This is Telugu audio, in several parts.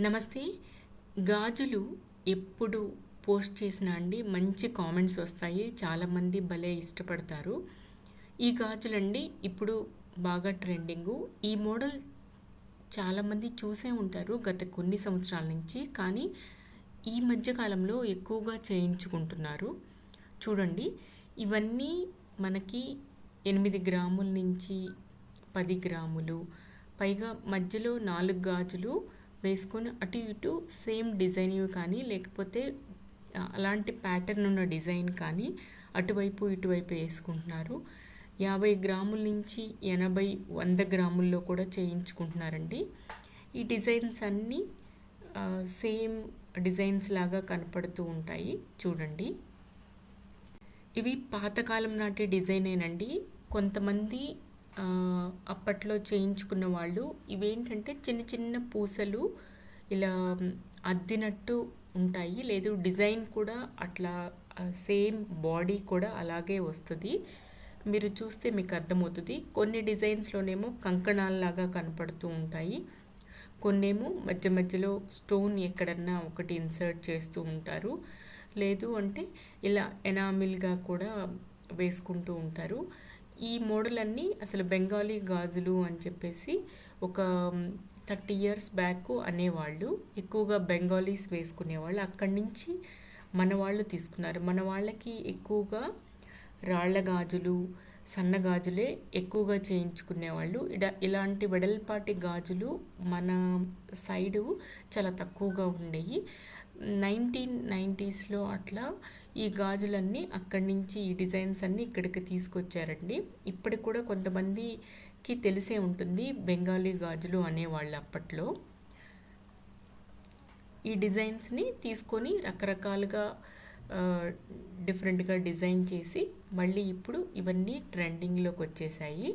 నమస్తే. గాజులు ఎప్పుడు పోస్ట్ చేసినా అండి మంచి కామెంట్స్ వస్తాయి. చాలామంది భలే ఇష్టపడతారు. ఈ గాజులండి ఇప్పుడు బాగా ట్రెండింగు. ఈ మోడల్ చాలామంది చూసే ఉంటారు గత కొన్ని సంవత్సరాల నుంచి కానీ ఈ మధ్యకాలంలో ఎక్కువగా చేయించుకుంటున్నారు. చూడండి ఇవన్నీ మనకి ఎనిమిది గ్రాముల నుంచి పది గ్రాములు పైగా మధ్యలో నాలుగు గాజులు వేసుకొని అటు ఇటు సేమ్ డిజైన్ కానీ లేకపోతే అలాంటి ప్యాటర్న్ ఉన్న డిజైన్ కానీ అటువైపు ఇటువైపు వేసుకుంటున్నారు. యాభై గ్రాముల నుంచి ఎనభై వంద గ్రాముల్లో కూడా చేయించుకుంటున్నారండి. ఈ డిజైన్స్ అన్నీ సేమ్ డిజైన్స్ లాగా కనపడుతూ ఉంటాయి. చూడండి. ఇవి పాతకాలం నాటి డిజైనేనండి. కొంతమంది అప్పట్లో చేయించుకున్న వాళ్ళు ఇవేంటంటే చిన్న చిన్న పూసలు ఇలా అద్దినట్టు ఉంటాయి. లేదు డిజైన్ కూడా అట్లా సేమ్ బాడీ కూడా అలాగే వస్తుంది. మీరు చూస్తే మీకు అర్థమవుతుంది. కొన్ని డిజైన్స్లోనేమో కంకణాల్లాగా కనపడుతూ ఉంటాయి. కొన్నేమో మధ్య మధ్యలో స్టోన్ ఎక్కడన్నా ఒకటి ఇన్సర్ట్ చేస్తూ ఉంటారు. లేదు అంటే ఇలా ఎనామిల్గా కూడా వేసుకుంటూ ఉంటారు. ఈ మోడలన్నీ అసలు బెంగాలీ గాజులు అని చెప్పేసి ఒక థర్టీ ఇయర్స్ బ్యాక్ అనేవాళ్ళు. ఎక్కువగా బెంగాలీస్ వేసుకునేవాళ్ళు. అక్కడి నుంచి మన వాళ్ళు తీసుకున్నారు. మన వాళ్ళకి ఎక్కువగా రాళ్ళ గాజులు సన్న గాజులే ఎక్కువగా చేయించుకునేవాళ్ళు. ఇడ ఇలాంటి వెడల్పాటి గాజులు మన సైడు చాలా తక్కువగా ఉండేవి నైన్టీన్ నైంటీస్లో అట్లా ఈ గాజులన్నీ అక్కడి నుంచి ఈ డిజైన్స్ అన్నీ ఇక్కడికి తీసుకొచ్చారండి. ఇప్పటికి కూడా కొంతమందికి తెలిసే ఉంటుంది బెంగాలీ గాజులు అనేవాళ్ళు అప్పట్లో. ఈ డిజైన్స్ని తీసుకొని రకరకాలుగా డిఫరెంట్గా డిజైన్ చేసి మళ్ళీ ఇప్పుడు ఇవన్నీ ట్రెండింగ్లోకి వచ్చేసాయి.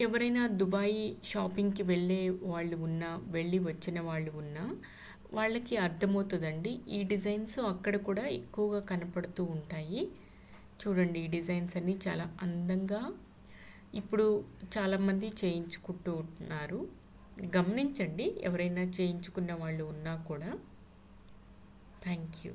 ఎవరైనా దుబాయ్ షాపింగ్కి వెళ్ళే వాళ్ళు ఉన్నా వెళ్ళి వచ్చిన వాళ్ళు ఉన్నా వాళ్ళకి అర్థమవుతుందండి. ఈ డిజైన్స్ అక్కడ కూడా ఎక్కువగా కనపడుతూ ఉంటాయి. చూడండి ఈ డిజైన్స్ అన్నీ చాలా అందంగా ఇప్పుడు చాలామంది చేయించుకుంటూ ఉంటున్నారు. గమనించండి ఎవరైనా చేయించుకున్న వాళ్ళు ఉన్నా కూడా. Thank you.